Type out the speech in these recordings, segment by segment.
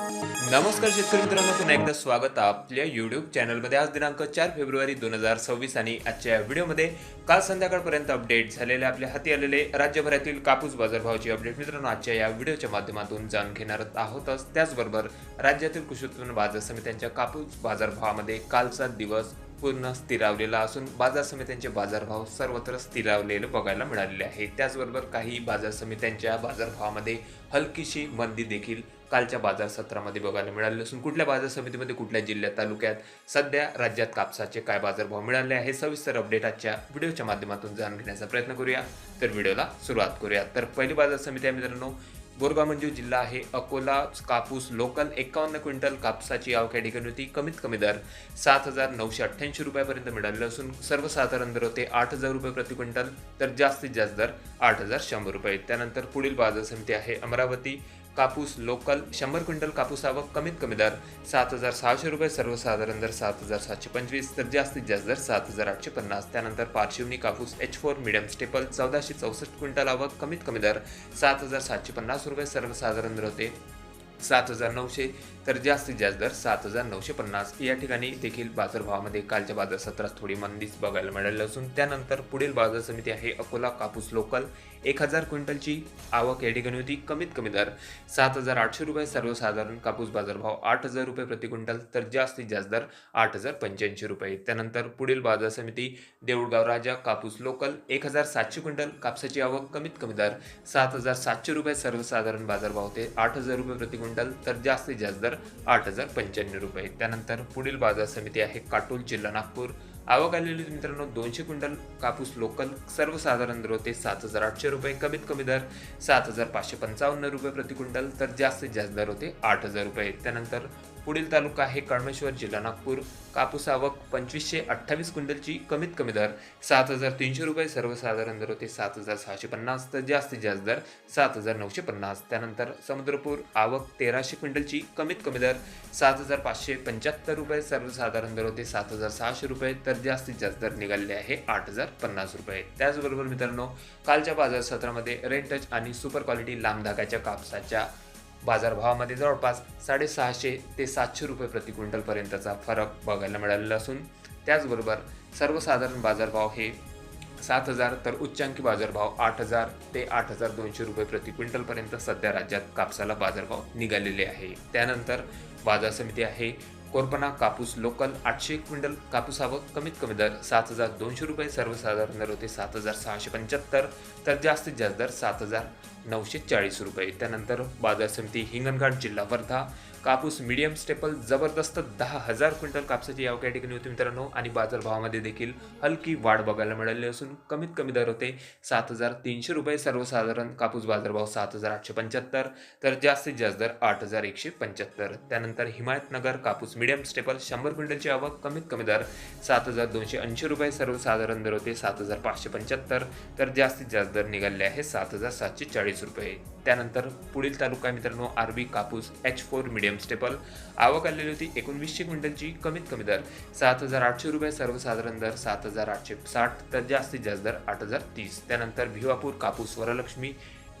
नमस्कार शेतकरी मित्रांनो पुन्हा एकदा स्वागत आपल्या युट्यूब चॅनलमध्ये आज दिनांक चार फेब्रुवारी दोन हजार सव्वीस आणि आजच्या व्हिडिओमध्ये काल संध्याकाळपर्यंत अपडेट झालेले आपल्या हाती आलेले राज्यभरातील कापूस बाजारभावाची अपडेट मित्रांनो आजच्या या व्हिडिओच्या माध्यमातून जाणून घेणार आहोतच. त्याचबरोबर राज्यातील कृषी उत्पन्न बाजार समित्यांच्या कापूस बाजारभावामध्ये कालचा दिवस पूर्ण स्थिरावलेला असून बाजार समित्यांचे बाजारभाव सर्वत्र स्थिरावलेले बघायला मिळालेले आहे त्याचबरोबर काही बाजार समित्यांच्या बाजारभावामध्ये हलकीशी मंदी देखील कालच्या बाजार सत्रामध्ये बघायला मिळाले असून कुठल्या बाजार समितीमध्ये कुठल्या जिल्ह्यात तालुक्यात सध्या राज्यात कापसाचे काय बाजारभाव मिळाले आहे सविस्तर अपडेट आजच्या व्हिडिओच्या माध्यमातून जाणून घेण्याचा प्रयत्न करूया. तर व्हिडिओला सुरुवात करूया. तर पहिली बाजार समिती आहे मित्रांनो बोरगाव मंजू जिल्हा आहे. अकोला कापूस लोकल एकावन्न क्विंटल कापसाची आवक या ठिकाणी होती. कमीत कमी दर सात हजार नऊशे अठ्ठ्याऐंशी रुपयापर्यंत मिळाले असून सर्वसाधारण दर होते आठ हजार रुपये प्रति क्विंटल तर जास्तीत जास्त दर आठ हजार शंभर रुपये. त्यानंतर पुढील बाजार समिती आहे अमरावती. कापूस लोकल शंभर क्विंटल कापूस आवक कमीत कमी दर सात हजार सहाशे रुपये सर्वसाधारण दर सात हजार सातशे पंचवीस तर जास्तीत जास्त दर सात हजार आठशे पन्नास. त्यानंतर पारशिवनी कापूस एच फोर मिडियम स्टेपल चौदाशे चौसष्ट क्विंटल आवक कमीत कमी दर सात हजार सातशे पन्नास रुपये सर्वसाधारण दर होते. सात हजार नऊशे तर जास्तीत जास्त दर सात हजार नऊशे पन्नास. या ठिकाणी देखील बाजारभावामध्ये कालच्या बाजार सत्रात थोडी मंदीच बघायला मिळाली असून त्यानंतर पुढील बाजार समिती आहे अकोला कापूस लोकल. एक हजार क्विंटलची आवक या ठिकाणी होती. कमीत कमी दर सात हजार आठशे रुपये सर्वसाधारण कापूस बाजारभाव आठ हजार रुपये प्रति क्विंटल तर जास्तीत जास्त दर आठ हजार पंच्याऐंशी रुपये. त्यानंतर पुढील बाजार समिती देऊळगाव राजा कापूस लोकल एक हजार सातशे क्विंटल कापसाची आवक कमीत कमी दर सात हजार सातशे रुपये सर्वसाधारण बाजारभाव होते आठ हजार रुपये प्रति क्विंटल. तर जास्तीत जास्त दर आठ हजार पंच्याण्णव रुपये. त्यानंतर पुढील बाजार समिती आहे काटोल जिल्हा नागपूर. आवक आलेली मित्रांनो दोनशे क्विंटल कापूस लोकल सर्वसाधारण दर होते सात हजार आठशे रुपये कमीत कमी दर सात हजार पाचशे पंचावन्न रुपये प्रति क्विंटल तर जास्तीत जास्त दर होते आठ हजार रुपये. त्यानंतर पुढील तालुका आहे कळमेश्वर जिल्हा नागपूर. कापूस आवक पंचवीसशे अठ्ठावीस क्विंटलची कमीत कमी दर सात हजार तीनशे रुपये सर्वसाधारण दर होते सात हजार सहाशे पन्नास तर जास्तीत जास्त दर सात हजार नऊशे पन्नास. त्यानंतर समुद्रपूर आवक तेराशे क्विंटलची कमीत कमी दर सात हजार पाचशे पंच्याहत्तर रुपये सर्वसाधारण दर होते सात हजार सहाशे रुपये तर जास्तीत जास्त दर निघालेले आहे आठ हजार पन्नास रुपये. त्याचबरोबर मित्रांनो कालच्या बाजार सत्रामध्ये रेड टच आणि सुपर क्वालिटी लांब धागाच्या कापसाच्या बाजारभावामध्ये जवळपास साडेसहाशे ते सातशे रुपये प्रति क्विंटलपर्यंतचा फरक बघायला मिळालेला असून त्याचबरोबर सर्वसाधारण बाजारभाव हे सात हजार तर उच्चांकी बाजारभाव आठ हजार ते आठ हजार दोनशे रुपये प्रति क्विंटलपर्यंत सध्या राज्यात कापसाला बाजारभाव निघालेले आहे. त्यानंतर बाजार समिती आहे कोरपना कापूस लोकल आठशे क्विंटल कापूस आवक कमीत कमी दर सात हजार दोनशे रुपये सर्वसाधारण दर होते सात हजार सहाशे पंच्याहत्तर तर जास्तीत जास्त दर सात हजार नऊशे चाळीस रुपये. त्यानंतर बाजार समिती हिंगणघाट जिल्हा वर्धा कापूस मीडियम स्टेपल जबरदस्त दहा हजार क्विंटल कापसाची आवक या ठिकाणी होती मित्रांनो. आणि बाजारभावामध्ये देखील हलकी वाढ बघायला मिळाली असून कमीत कमी दर होते सात हजार तीनशे रुपये. सर्वसाधारण कापूस बाजारभाव सात हजार आठशे पंच्याहत्तर तर जास्तीत जास्त दर आठ हजार एकशे पंच्याहत्तर. त्यानंतर हिमायतनगर कापूस मीडियम स्टेपल शंभर क्विंटलची आवक कमीत कमी दर सात हजार दोनशे ऐंशी रुपये. सर्वसाधारण दर होते सात हजार पाचशे पंच्याहत्तर तर जास्तीत जास्त दर निघाले आहे सात हजार सातशे चाळीस रुपये. त्यानंतर पुढील तालुका मित्रांनो आरबी कापूस एच फोर मिडियम स्टेपल आवक आलेली होती एकोणवीसशे क्विंटलची कमीत कमी दर. सात हजार आठशे रुपये सर्वसाधारण दर सात हजार आठशे साठ तर जास्तीत जास्त दर आठ हजार तीस. त्यानंतर भिवापूर कापूस वरलक्ष्मी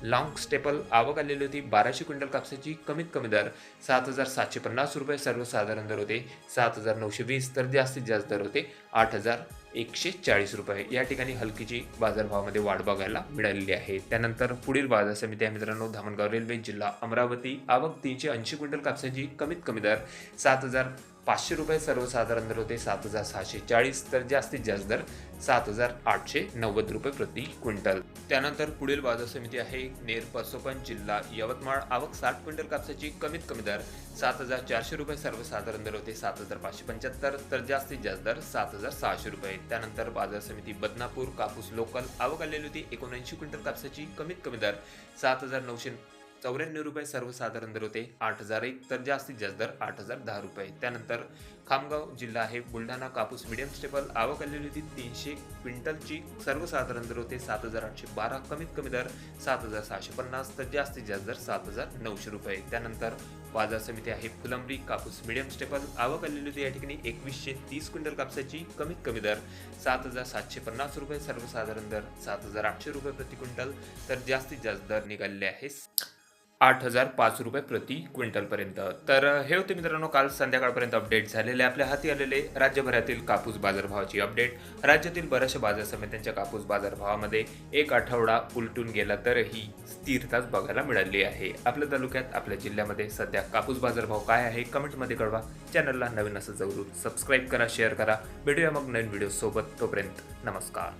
लॉंग स्टेपल आवक आलेली होती. बाराशे क्विंटल कापसाची कमीत कमी दर सात हजार सातशे पन्नास रुपये सर्वसाधारण दर होते. सात हजार नऊशे वीस तर जास्तीत जास्त दर होते. आठ हजार एकशे चाळीस रुपये. या ठिकाणी हलकीची बाजारभावामध्ये वाढ बघायला मिळालेली आहे. त्यानंतर पुढील बाजार समिती आहे मित्रांनो धामणगाव रेल्वे जिल्हा अमरावती. आवक तीनशे ऐंशी क्विंटल कापसाची कमीत कमी दर सात हजार पाचशे रुपये सर्वसाधारण दर होते सात हजार सहाशे चाळीस तर जास्तीत जास्त दर सात हजार आठशे नव्वद रुपये प्रति क्विंटल. त्यानंतर पुढील बाजार समिती आहे नेर परसोपन जिल्हा यवतमाळ आवक साठ क्विंटल कापसाची कमीत कमी दर सात हजार चारशे रुपये सर्वसाधारण दर होते सात हजार पाचशे पंच्याहत्तर तर जास्तीत जास्त दर सात हजार सहाशे रुपये. त्यानंतर बाजार समिती बदनापूर कापूस लोकल आवक आलेली होती एकोणऐंशी क्विंटल कापसाची कमीत कमी दर सात हजार नऊशे चौऱ्याण्णव रुपये सर्वसाधारण दर होते आठ हजार एक तर जास्तीत जास्त दर आठ हजार दहा रुपये. त्यानंतर खामगाव जिल्हा आहे बुलढाणा कापूस मिडियम स्टेबल आवक आलेली होती तीनशे क्विंटलची सर्वसाधारण दर होते सात हजार आठशे बारा कमीत कमी दर सात हजार सहाशे पन्नास तर जास्तीत जास्त दर सात हजार नऊशे रुपये. त्यानंतर बाजार समिती आहे फुलंबरी कापूस मिडियम स्टेपल आवक आलेली होती या ठिकाणी एकवीसशे तीस क्विंटल कापसाची कमीत कमी दर सात हजार सातशे पन्नास रुपये सर्वसाधारण दर सात हजार आठशे रुपये प्रति क्विंटल तर जास्तीत जास्त दर निघालेले आहे आठ हजार पाच रुपये प्रति क्विंटलपर्यंत. तर हे होते मित्रांनो काल संध्याकाळपर्यंत अपडेट झालेले आपल्या हाती आलेले राज्यभरातील कापूस बाजारभावाची अपडेट. राज्यातील बऱ्याचशा बाजार समित्यांच्या कापूस बाजारभावामध्ये एक आठवडा उलटून गेला तरही स्थिरताच बघायला मिळाली आहे. आपल्या तालुक्यात आपल्या जिल्ह्यामध्ये सध्या कापूस बाजारभाव काय आहे कमेंटमध्ये कळवा. चॅनलला नवीन असं जरूर सबस्क्राईब करा शेअर करा. भेटूया मग नवीन व्हिडिओसोबत. तोपर्यंत नमस्कार.